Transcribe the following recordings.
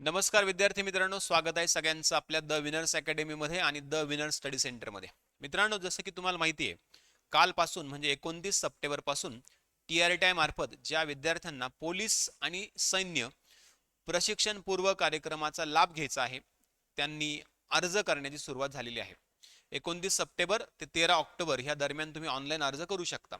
नमस्कार विद्यार्थी मित्रांनो स्वागत आहे सगळ्यांचं आपल्या द विनर्स अकॅडमीमध्ये आणि द विनर्स स्टडी सेंटरमध्ये मित्रांनो जसं की तुम्हाला माहिती आहे कालपासून म्हणजे एकोणतीस सप्टेंबरपासून टी आर टी मार्फत ज्या विद्यार्थ्यांना पोलीस आणि सैन्य प्रशिक्षण पूर्व कार्यक्रमाचा लाभ घ्यायचा आहे त्यांनी अर्ज करण्याची सुरुवात झालेली आहे. एकोणतीस सप्टेंबर ते तेरा ऑक्टोबर ह्या दरम्यान तुम्ही ऑनलाईन अर्ज करू शकता.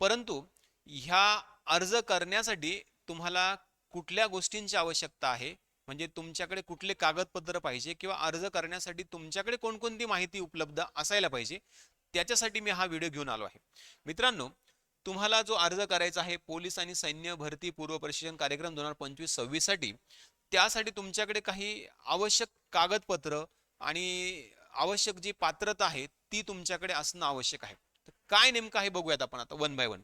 परंतु ह्या अर्ज करण्यासाठी तुम्हाला कुठल्या गोष्टींची आवश्यकता आहे? म्हणजे तुमच्याकडे कुठले कागदपत्र पाहिजे किंवा अर्ज करण्यासाठी तुमच्याकडे कोणकोणती माहिती उपलब्ध असायला पाहिजे त्याच्यासाठी मी हा व्हिडिओ घेऊन आलो आहे. मित्रांनो तुम्हाला जो अर्ज करायचा आहे पोलीस आणि सैन्य भरती पूर्व प्रशिक्षण कार्यक्रम दोन हजार पंचवीस सव्वीससाठी त्यासाठी तुमच्याकडे काही आवश्यक कागदपत्र आणि आवश्यक जी पात्रता आहे ती तुमच्याकडे असणं आवश्यक आहे. तर काय नेमकं आहे बघूयात आपण आता वन बाय वन.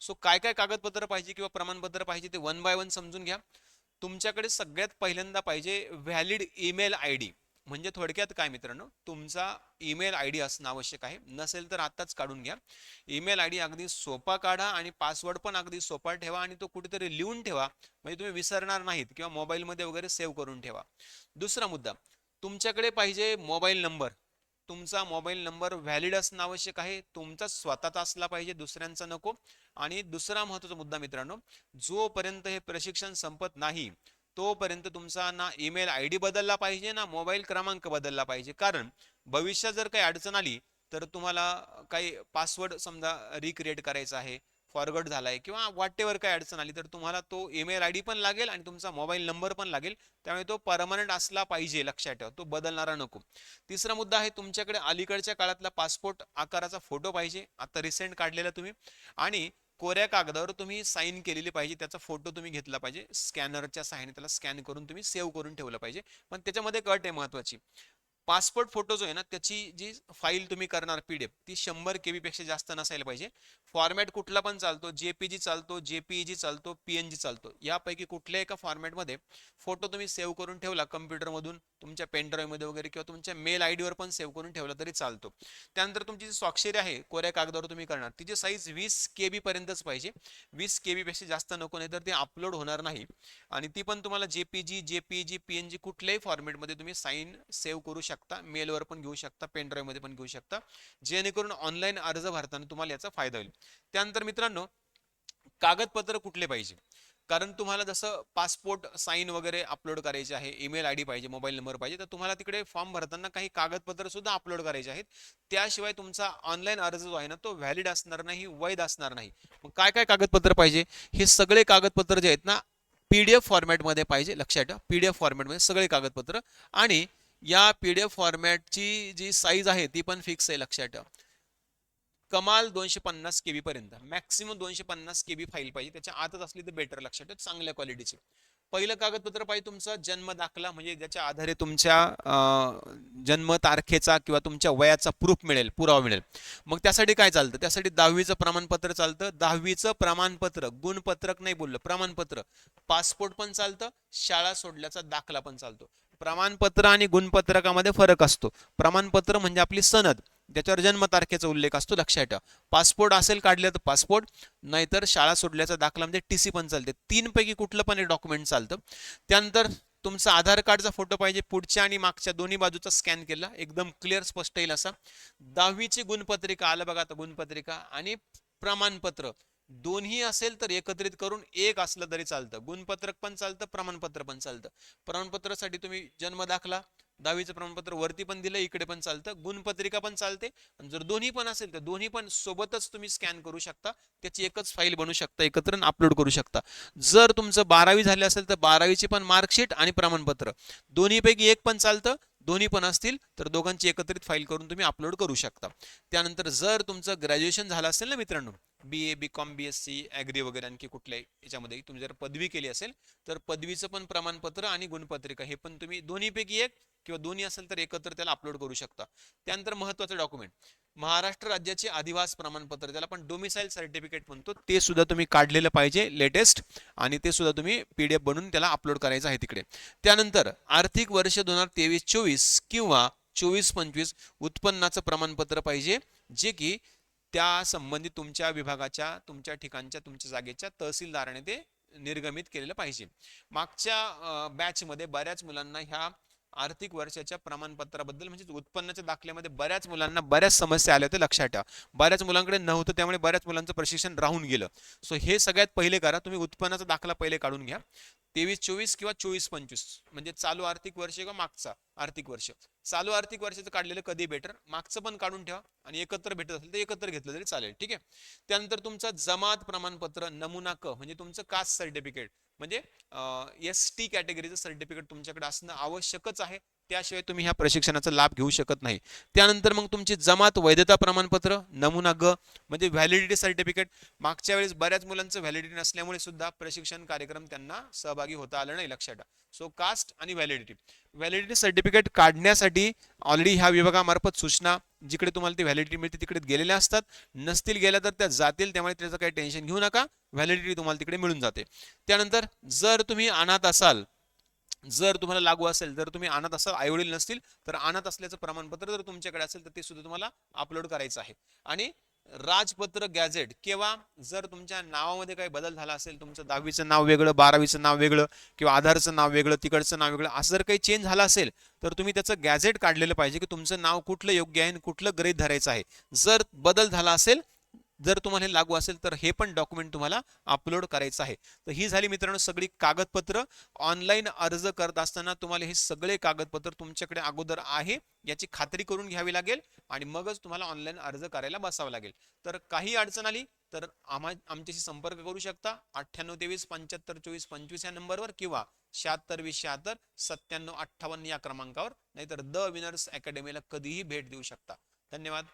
सो काय काय कागदपत्र पाहिजे किंवा प्रमाणपत्र पाहिजे ते वन बाय वन समजून घ्या. तुमच्याकडे सगळ्यात पहिल्यांदा पाहिजे व्हॅलिड ईमेल आय डी. म्हणजे थोडक्यात काय मित्रांनो तुमचा ईमेल आय डी असणं आवश्यक आहे. नसेल तर आत्ताच काढून घ्या. ईमेल आय डी अगदी सोपा काढा आणि पासवर्ड पण अगदी सोपा ठेवा आणि तो कुठेतरी लिहून ठेवा. म्हणजे तुम्ही विसरणार नाहीत किंवा मोबाईलमध्ये वगैरे सेव्ह करून ठेवा. दुसरा मुद्दा तुमच्याकडे पाहिजे मोबाईल नंबर. तुमचा मोबाईल नंबर व्हॅलिड असणं आवश्यक आहे. तुमचा स्वतःचा असला पाहिजे दुसऱ्यांचा नको. आणि दुसरा महत्त्वाचा मुद्दा मित्रांनो जोपर्यंत हे प्रशिक्षण संपत नाही तोपर्यंत तुमचा ना ईमेल आय डी बदलला पाहिजे ना मोबाईल क्रमांक बदलला पाहिजे. कारण भविष्यात जर काही अडचण आली तर तुम्हाला काही पासवर्ड समजा रिक्रिएट करायचा आहे फॉरवर्ड झालाय किंवा वाटेवर काही अडचण आली तर तुम्हाला तो ईमेल आय डी पण लागेल आणि तुमचा मोबाईल नंबर पण लागेल. त्यामुळे तो परमनंट असला पाहिजे लक्षात ठेवा. तो बदलणारा नको. तिसरा मुद्दा आहे तुमच्याकडे अलीकडच्या काळातला पासपोर्ट आकाराचा फोटो पाहिजे. आता रिसेंट काढलेला तुम्ही. आणि कोऱ्या कागदावर तुम्ही साईन केलेली पाहिजे. त्याचा फोटो तुम्ही घेतला पाहिजे. स्कॅनरच्या सहाय्याने त्याला स्कॅन करून तुम्ही सेव्ह करून ठेवलं पाहिजे. पण त्याच्यामध्ये कट आहे महत्वाची. पासपोर्ट फोटो जो आहे ना त्याची जी फाईल तुम्ही करणार पीडीएफ ती शंभर केबी पेक्षा जास्त नसायला पाहिजे. फॉर्मॅट कुठला पण चालतो जेपीजी चालतो जेपीजी चालतो पीएनजी चालतो यापैकी कुठल्याही एका फॉर्मॅटमध्ये फोटो तुम्ही सेव्ह करून ठेवला कम्प्युटरमधून तुमच्या पेनड्राईव्हमध्ये वगैरे किंवा तुमच्या मेल आय डीवर पण सेव्ह करून ठेवला तरी चालतो. त्यानंतर तुमची जी स्वाक्षरी आहे कोऱ्या कागदावर तुम्ही करणार तिची साईज वीस केबी पर्यंतच पाहिजे. वीस केबी पेक्षा जास्त नको नाही तर ते अपलोड होणार नाही. आणि ती पण तुम्हाला जेपीजी जेपीजी पीएनजी कुठल्याही फॉर्मॅटमध्ये तुम्ही साईन सेव्ह करू शकता. शकता मेलवर पण घेऊ शकता पेनड्राईव्हमध्ये पण घेऊ शकता. जेणेकरून ऑनलाईन अर्ज भरताना तुम्हाला याचा फायदा होईल. त्यानंतर मित्रांनो कागदपत्र कुठले पाहिजे? कारण तुम्हाला जसं पासपोर्ट साईन वगैरे अपलोड करायचे आहे ईमेल आय डी पाहिजे मोबाईल नंबर पाहिजे तर तुम्हाला तिकडे फॉर्म भरताना काही कागदपत्र सुद्धा अपलोड करायचे आहेत. त्याशिवाय तुमचा ऑनलाईन अर्ज जो आहे ना तो व्हॅलिड असणार नाही वैध असणार नाही. मग काय काय कागदपत्र पाहिजे? हे सगळे कागदपत्र जे आहेत ना पीडीएफ फॉर्मॅटमध्ये पाहिजे लक्षात ठेवा. पीडीएफ फॉर्मॅटमध्ये सगळे कागदपत्र आणि या पी डी एफ फॉर्मॅटची जी साईज आहे ती पण फिक्स आहे लक्षात ठेवा. कमाल दोनशे पन्नास केबी पर्यंत. मॅक्सिमम दोनशे पन्नास के बी फाईल पाहिजे. त्याच्या आतच असली तर बेटर लक्षात ठेवा. चांगल्या क्वालिटीची पहिलं कागदपत्र पाहिजे तुमचा जन्म दाखला म्हणजे ज्याच्या आधारे तुमच्या जन्म तारखेचा किंवा तुमच्या वयाचा प्रूफ मिळेल पुरावा मिळेल. मग त्यासाठी काय चालतं? त्यासाठी दहावीचं प्रमाणपत्र चालतं. दहावीचं प्रमाणपत्र गुणपत्रक नाही बोललं प्रमाणपत्र. पासपोर्ट पण चालतं शाळा सोडल्याचा दाखला पण चालतो. प्रमाणपत्र आणि गुणपत्रकामध्ये फरक असतो. प्रमाणपत्र म्हणजे आपली सनद त्याच्यावर जन्मतारखेचा उल्लेख असतो लक्षात ठेवा. पासपोर्ट असेल काढले तर पासपोर्ट नाहीतर शाळा सोडल्याचा दाखला म्हणजे टी सी पण चालते. तीनपैकी कुठलं पण डॉक्युमेंट चालतं. त्यानंतर तुमचा आधार कार्डचा फोटो पाहिजे पुढच्या आणि मागच्या दोन्ही बाजूचा स्कॅन केला एकदम क्लिअर स्पष्ट येईल असा. दहावीची गुणपत्रिका आलं बघा आता गुणपत्रिका आणि प्रमाणपत्र. दोन्ही असेल तर एकत्रित करून एक असलं तरी चालतं. गुणपत्रक पण चालतं प्रमाणपत्र पण चालतं. प्रमाणपत्रासाठी तुम्ही जन्म दाखला दहावीचं प्रमाणपत्र वरती पण दिलं इकडे पण चालतं. गुणपत्रिका पण चालते. आणि जर दोन्ही पण असेल तर दोन्ही पण सोबतच तुम्ही स्कॅन करू शकता. त्याची एकच फाईल बनवू शकता एकत्र अपलोड करू शकता. जर तुमचं बारावी झाले असेल तर बारावीची पण मार्कशीट आणि प्रमाणपत्र. दोन्हीपैकी एक पण चालतं दोन्ही पण असतील तर दोघांची एकत्रित फाईल करून तुम्ही अपलोड करू शकता. त्यानंतर जर तुमचं ग्रॅज्युएशन झालं असेल ना मित्रांनो B A B com B S C agri वगैरे आणखी कुठल्याही याच्यामध्ये. तुम्ही जर पदवी केली असेल तर पदवीचं पण प्रमाणपत्र आणि गुणपत्रिका हे पण तुम्ही दोन्हीपैकी एक किंवा दोन्ही असेल तर एकत्र त्याला अपलोड करू शकता. त्यानंतर महत्वाचं डॉक्युमेंट महाराष्ट्र राज्याचे आदिवास प्रमाणपत्र त्याला आपण डोमिसाईल सर्टिफिकेट म्हणतो ते सुद्धा तुम्ही काढलेलं पाहिजे लेटेस्ट आणि ते सुद्धा तुम्ही पीडीएफ बनवून त्याला अपलोड करायचं आहे तिकडे. त्यानंतर आर्थिक वर्ष दोन हजार तेवीस चोवीस किंवा चोवीस पंचवीस उत्पन्नाचं प्रमाणपत्र पाहिजे जे की त्या संबंधित तुमच्या विभागाच्या तुमच्या ठिकाणच्या तुमच्या जागेच्या तहसीलदाराने ते निर्गमित केलेलं पाहिजे. मागच्या बॅचमध्ये बऱ्याच मुलांना ह्या आर्थिक वर्षाच्या प्रमाणपत्राबद्दल म्हणजे उत्पन्नाच्या दाखल्यामध्ये बऱ्याच मुलांना बऱ्याच समस्या आल्या होत्या लक्षात ठेवा. बऱ्याच मुलांकडे नव्हतं त्यामुळे बऱ्याच मुलांचं प्रशिक्षण राहून गेलं. सो हे सगळ्यात पहिले करा तुम्ही उत्पन्नाचा दाखला पहिले काढून घ्या. तेवीस चोवीस किंवा चोवीस पंचवीस म्हणजे चालू आर्थिक वर्ष किंवा मागचा आर्थिक वर्ष. चालू आर्थिक वर्षाचं काढलेलं कधी बेटर मागचं पण काढून ठेवा आणि एकत्र भेटत असेल तर एकत्र घेतलं तरी चालेल ठीक आहे? त्यानंतर तुमचं जमात प्रमाणपत्र नमुना क म्हणजे तुमचं कास्ट सर्टिफिकेट म्हणजे एस टी कॅटेगरीचं सर्टिफिकेट तुमच्याकडे असणं आवश्यकच आहे. त्याशिवाय तुम्ही ह्या प्रशिक्षणाचा लाभ घेऊ शकत नाही. त्यानंतर मग तुमची जमात वैधता प्रमाणपत्र नमुना ग म्हणजे व्हॅलिडिटी सर्टिफिकेट मागच्या वेळेस बऱ्याच मुलांचं व्हॅलिडिटी नसल्यामुळे सुद्धा प्रशिक्षण कार्यक्रम त्यांना सहभागी होता आलं नाही लक्षात. ठेवा सो कास्ट आणि व्हॅलिडिटी व्हॅलिडिटी सर्टिफिकेट काढण्यासाठी ऑलरेडी ह्या विभागामार्फत सूचना जिकडे तुम्हाला ती व्हॅलिडिटी मिळते तिकडे गेलेल्या असतात. नसतील गेल्या तर त्या जातील त्यामुळे त्याचं काही टेन्शन घेऊ नका. व्हॅलिडिटी तुम्हाला तिकडे मिळून जाते. त्यानंतर जर तुम्ही अनाथ असाल जर तुम्हाला लागू असेल जर तुम्ही अनाथ असाल आई वडील नसतील तर अनाथ असल्याचं प्रमाणपत्र जर तुमच्याकडे असेल तर ते सुद्धा तुम्हाला अपलोड करायचं आहे. आणि राजपत्र गॅझेट किंवा जर तुमच्या नावामध्ये काही बदल झाला असेल तुमचं दहावीचं नाव वेगळं बारावीचं नाव वेगळं किंवा आधारचं नाव वेगळं तिकडचं नाव वेगळं असं जर काही चेंज झालं असेल तर तुम्ही त्याचं गॅझेट काढलेलं पाहिजे की तुमचं नाव कुठलं योग्य आहे आणि कुठलं गरीब धरायचं आहे. जर बदल झाला असेल जर तुम्हाला हे लागू असेल तर हे पण डॉक्युमेंट तुम्हाला अपलोड करायचं आहे. तर ही झाली मित्रांनो सगळी कागदपत्र. ऑनलाईन अर्ज करत असताना तुम्हाला हे सगळे कागदपत्र तुमच्याकडे अगोदर आहे याची खात्री करून घ्यावी लागेल आणि मगच तुम्हाला ऑनलाईन अर्ज करायला बसावं लागेल. तर काही अडचण आली तर आम्हा आमच्याशी संपर्क करू शकता. अठ्ठ्याण्णव तेवीस पंच्याहत्तर चोवीस पंचवीस या नंबरवर किंवा शहात्तर वीस शहात्तर सत्त्याण्णव अठ्ठावन्न या क्रमांकावर. नाहीतर द विनर्स अकॅडमीला कधीही भेट देऊ शकता. धन्यवाद.